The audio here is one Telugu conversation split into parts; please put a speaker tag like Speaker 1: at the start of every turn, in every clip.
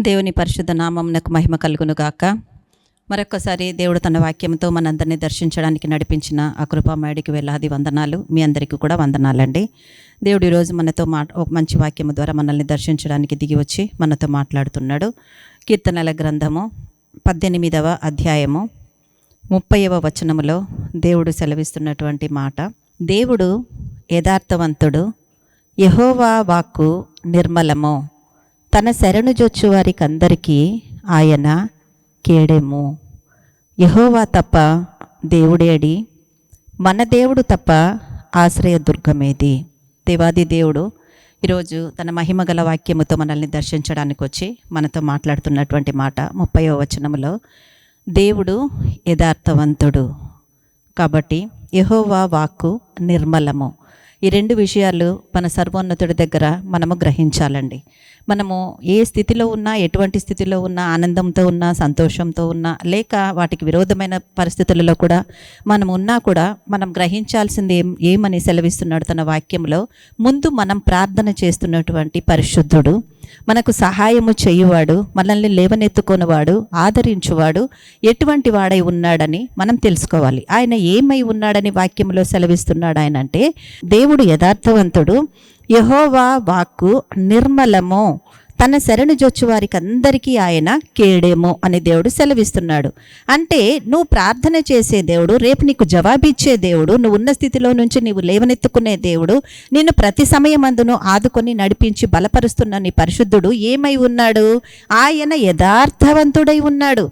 Speaker 1: దేవుని పరిశుద్ధ నామంనకు మహిమ కలుగును గాక. మరొక్కసారి దేవుడు తన వాక్యంతో మనందరినీ దర్శించడానికి నడిపించిన ఆ వేలాది వందనాలు. మీ అందరికీ కూడా వందనాలండి. దేవుడు ఈరోజు మనతో మా ఒక మంచి వాక్యము ద్వారా మనల్ని దర్శించడానికి దిగి వచ్చి మనతో మాట్లాడుతున్నాడు. కీర్తనల గ్రంథము పద్దెనిమిదవ అధ్యాయము ముప్పైవ వచనములో దేవుడు సెలవిస్తున్నటువంటి మాట. దేవుడు యథార్థవంతుడు యహోవా వాక్కు నిర్మలము. తన శరణు జొచ్చు వారికి అందరికీ ఆయన కేడెము. యహోవా తప్ప దేవుడేడి మన దేవుడు తప్ప ఆశ్రయ దుర్గమేది. దేవాది దేవుడు ఈరోజు తన మహిమగల వాక్యముతో మనల్ని దర్శించడానికి వచ్చి మనతో మాట్లాడుతున్నటువంటి మాట ముప్పైవ వచనములో దేవుడు యథార్థవంతుడు. కాబట్టి యహోవా వాక్కు నిర్మలము. ఈ రెండు విషయాలు మన సర్వోన్నతుడి దగ్గర మనము గ్రహించాలండి. మనము ఏ స్థితిలో ఉన్నా ఎటువంటి స్థితిలో ఉన్నా ఆనందంతో ఉన్నా సంతోషంతో ఉన్నా లేక వాటికి విరోధమైన పరిస్థితులలో కూడా మనం ఉన్నా కూడా మనం గ్రహించాల్సింది ఏం ఏమని సెలవిస్తున్నాడు తన వాక్యంలో? ముందు మనం ప్రార్థన చేస్తున్నటువంటి పరిశుద్ధుడు మనకు సహాయము చేయువాడు మనల్ని లేవనెత్తుకొనివాడు ఆదరించువాడు ఎటువంటి వాడై ఉన్నాడని మనం తెలుసుకోవాలి. ఆయన ఏమై ఉన్నాడని వాక్యంలో సెలవిస్తున్నాడు ఆయన అంటే దేవుడు యథార్థవంతుడు. యహోవా వాక్కు నిర్మలము. తన శరణు జొచ్చు వారికి అందరికీ ఆయన కేడేమో అని దేవుడు సెలవిస్తున్నాడు. అంటే నువ్వు ప్రార్థన చేసే దేవుడు రేపు నీకు జవాబిచ్చే దేవుడు నువ్వు ఉన్న స్థితిలో నుంచి నీవు లేవనెత్తుకునే దేవుడు నిన్ను ప్రతి సమయమందును ఆదుకొని నడిపించి బలపరుస్తున్న నీ పరిశుద్ధుడు ఏమై ఉన్నాడు? ఆయన యథార్థవంతుడై ఉన్నాడు.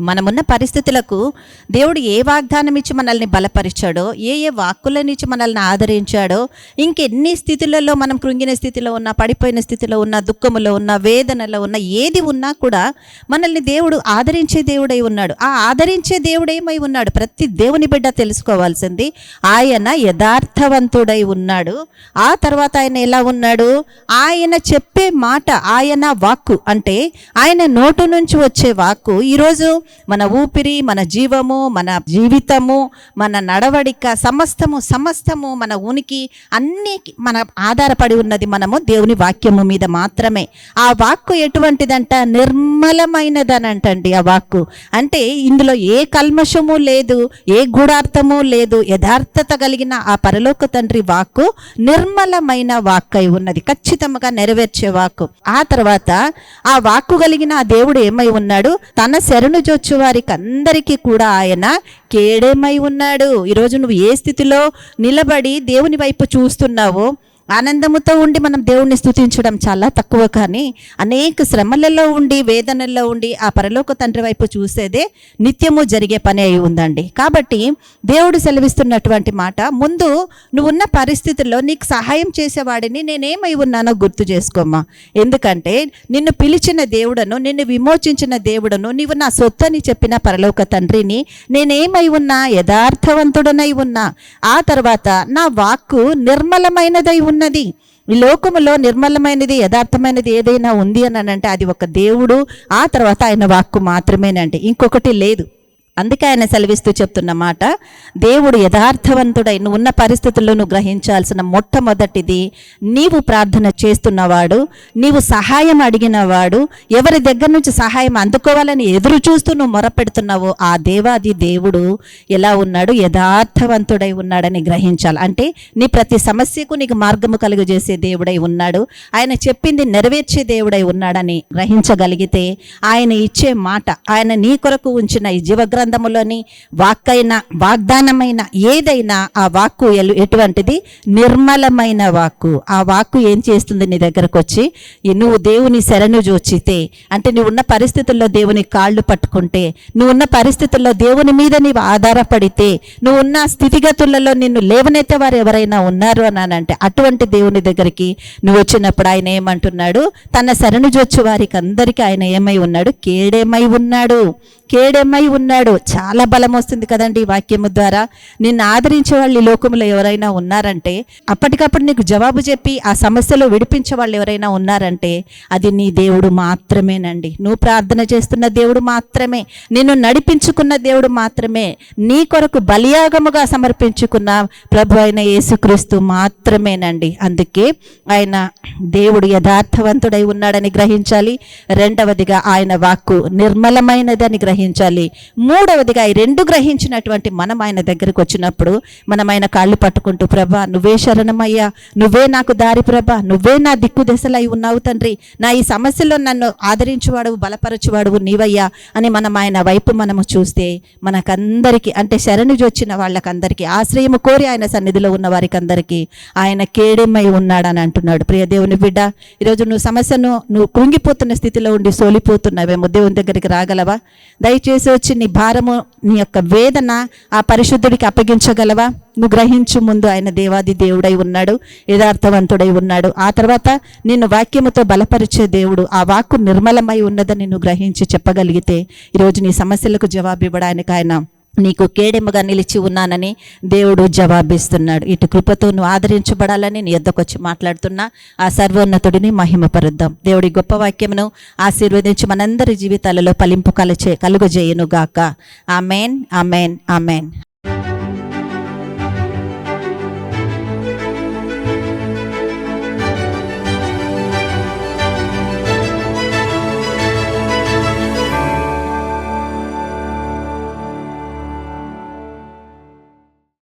Speaker 1: మనమున్న పరిస్థితులకు దేవుడు ఏ వాగ్దానం ఇచ్చి మనల్ని బలపరిచాడో ఏ ఏ వాక్కులను ఇచ్చి మనల్ని ఆదరించాడో ఇంకెన్ని స్థితులలో మనం కృంగిన స్థితిలో ఉన్నా పడిపోయిన స్థితిలో ఉన్న దుఃఖములో ఉన్న వేదనలో ఉన్న ఏది ఉన్నా కూడా మనల్ని దేవుడు ఆదరించే దేవుడై ఉన్నాడు. ఆ ఆదరించే దేవుడేమై ఉన్నాడు? ప్రతి దేవుని బిడ్డ తెలుసుకోవాల్సింది ఆయన యథార్థవంతుడై ఉన్నాడు. ఆ తర్వాత ఆయన ఎలా ఉన్నాడు? ఆయన చెప్పే మాట ఆయన వాక్కు అంటే ఆయన నోటు నుంచి వచ్చే వాక్కు. ఈరోజు మన ఊపిరి మన జీవము మన జీవితము మన నడవడిక సమస్తము సమస్తము మన ఉనికి అన్నీ మన ఆధారపడి ఉన్నది మనము దేవుని వాక్యము మీద మాత్రమే. ఆ వాక్కు ఎటువంటిదంట? నిర్మలమైనదనంటండి ఆ వాక్కు. అంటే ఇందులో ఏ కల్మషము లేదు ఏ గూఢార్థము లేదు యథార్థత కలిగిన ఆ పరలోక తండ్రి వాక్కు నిర్మలమైన వాక్కై ఉన్నది ఖచ్చితంగా నెరవేర్చే వాక్కు. ఆ తర్వాత ఆ వాక్కు కలిగిన ఆ దేవుడు ఏమై ఉన్నాడు? తన శరణు జొచ్చు వారికి అందరికీ కూడా ఆయన కేడేమై ఉన్నాడు. ఈరోజు నువ్వు ఏ స్థితిలో నిలబడి దేవుని వైపు చూస్తున్నావో ఆనందముతో ఉండి మనం దేవుణ్ణి స్థుతించడం చాలా తక్కువ కానీ అనేక శ్రమలలో ఉండి వేదనల్లో ఉండి ఆ పరలోక తండ్రి వైపు చూసేదే నిత్యము జరిగే పని అయి ఉందండి. కాబట్టి దేవుడు సెలవిస్తున్నటువంటి మాట ముందు నువ్వున్న పరిస్థితుల్లో నీకు సహాయం చేసేవాడిని నేనేమై ఉన్నానో గుర్తు చేసుకోమ్మా. ఎందుకంటే నిన్ను పిలిచిన దేవుడను నిన్ను విమోచించిన దేవుడను నీవు నా సొత్తని చెప్పిన పరలోక తండ్రిని నేనేమై ఉన్నా యథార్థవంతుడనై ఉన్నా. ఆ తర్వాత నా వాక్కు నిర్మలమైనదై ఉన్నా ఉన్నది. ఈ లోకములో నిర్మలమైనది యథార్థమైనది ఏదైనా ఉంది అని అంటే అది ఒక దేవుడు ఆ తర్వాత ఆయన వాక్కు మాత్రమేనండి. ఇంకొకటి లేదు. అందుకే ఆయన సెలవిస్తూ చెప్తున్న మాట దేవుడు యథార్థవంతుడై నువ్వు ఉన్న పరిస్థితుల్లోనూ గ్రహించాల్సిన మొట్టమొదటిది నీవు ప్రార్థన చేస్తున్నవాడు నీవు సహాయం అడిగినవాడు ఎవరి దగ్గర నుంచి సహాయం అందుకోవాలని ఎదురు చూస్తూ నువ్వు మొరపెడుతున్నావో ఆ దేవాది దేవుడు ఎలా ఉన్నాడు? యథార్థవంతుడై ఉన్నాడని గ్రహించాలి. అంటే నీ ప్రతి సమస్యకు నీకు మార్గము కలుగజేసే దేవుడై ఉన్నాడు. ఆయన చెప్పింది నెరవేర్చే దేవుడై ఉన్నాడని గ్రహించగలిగితే ఆయన ఇచ్చే మాట ఆయన నీ కొరకు ఉంచిన ఈ గ్రంథములోని వాక్కైన వాగ్దానమైన ఏదైనా ఆ వాక్కు ఎలు- ఎటువంటిది? నిర్మలమైన వాక్కు. ఆ వాక్కు ఏం చేస్తుంది నీ దగ్గరకు వచ్చి నువ్వు దేవుని శరణు జోచితే అంటే నువ్వు ఉన్న పరిస్థితుల్లో దేవుని కాళ్ళు పట్టుకుంటే నువ్వు ఉన్న పరిస్థితుల్లో దేవుని మీద నీవు ఆధారపడితే నువ్వు ఉన్న స్థితిగతులలో నిన్ను లేవనైతే వారు ఎవరైనా ఉన్నారు అన్నానంటే అటువంటి దేవుని దగ్గరికి నువ్వు వచ్చినప్పుడు ఆయన ఏమంటున్నాడు? తన శరణు జొచ్చు వారికి అందరికీ ఆయన ఏమై ఉన్నాడు? కేడేమై ఉన్నాడు? కేడెమ్మై ఉన్నాడు చాలా బలం వస్తుంది కదండి ఈ వాక్యము ద్వారా. నిన్ను ఆదరించే వాళ్ళు ఈ లోకంలో ఎవరైనా ఉన్నారంటే అప్పటికప్పుడు నీకు జవాబు చెప్పి ఆ సమస్యలో విడిపించే వాళ్ళు ఎవరైనా ఉన్నారంటే అది నీ దేవుడు మాత్రమేనండి. నువ్వు ప్రార్థన చేస్తున్న దేవుడు మాత్రమే నిన్ను నడిపించుకున్న దేవుడు మాత్రమే నీ కొరకు బలియాగముగా సమర్పించుకున్న ప్రభు అయిన యేసుక్రీస్తు మాత్రమేనండి. అందుకే ఆయన దేవుడు యథార్థవంతుడై ఉన్నాడని గ్రహించాలి. రెండవదిగా ఆయన వాక్కు నిర్మలమైనదని గ్రహించాలి మూడవదిగా ఈ రెండు గ్రహించినటువంటి మనం ఆయన దగ్గరికి వచ్చినప్పుడు మనం ఆయన కాళ్ళు పట్టుకుంటూ ప్రభా నువ్వే శరణమయ్యా. నువ్వే నాకు దారి ప్రభా. నువ్వే నా దిక్కు దశలై ఉన్నావు తండ్రి. నా ఈ సమస్యలో నన్ను ఆదరించువాడు బలపరచువాడు నీవయ్యా అని మనం ఆయన వైపు మనము చూస్తే మనకందరికీ అంటే శరణి వచ్చిన వాళ్ళకందరికీ ఆశ్రయము కోరి ఆయన సన్నిధిలో ఉన్న వారికి అందరికీ ఆయన కేడెమ్మై ఉన్నాడని అంటున్నాడు. ప్రియ దేవుని బిడ్డ ఈరోజు నువ్వు సమస్యను నువ్వు కృంగిపోతున్న స్థితిలో ఉండి సోలిపోతున్నావేమో దేవుని దగ్గరికి రాగలవా? దయచేసి వచ్చి నీ భారము నీ యొక్క వేదన ఆ పరిశుద్ధుడికి అప్పగించగలవా? నువ్వు గ్రహించు ముందు ఆయన దేవాది దేవుడై ఉన్నాడు యథార్థవంతుడై ఉన్నాడు. ఆ తర్వాత నిన్ను వాక్యముతో బలపరిచే దేవుడు ఆ వాక్కు నిర్మలమై ఉన్నదని నువ్వు గ్రహించి చెప్పగలిగితే ఈరోజు నీ సమస్యలకు జవాబు ఇవ్వడానికి ఆయన నీకు కేడెముగా నిలిచి ఉన్నానని దేవుడు జవాబిస్తున్నాడు. ఇటు కృపతో నువ్వు ఆదరించబడాలని నీ యొద్దకు వచ్చి మాట్లాడుతున్నా. ఆ సర్వోన్నతుడిని మహిమపరుద్దాం. దేవుడి గొప్ప వాక్యమును ఆశీర్వదించి మనందరి జీవితాలలో పలింపు కలచే కలుగజేయును గాక ఆమెన్ ఆమెన్ ఆమెన్.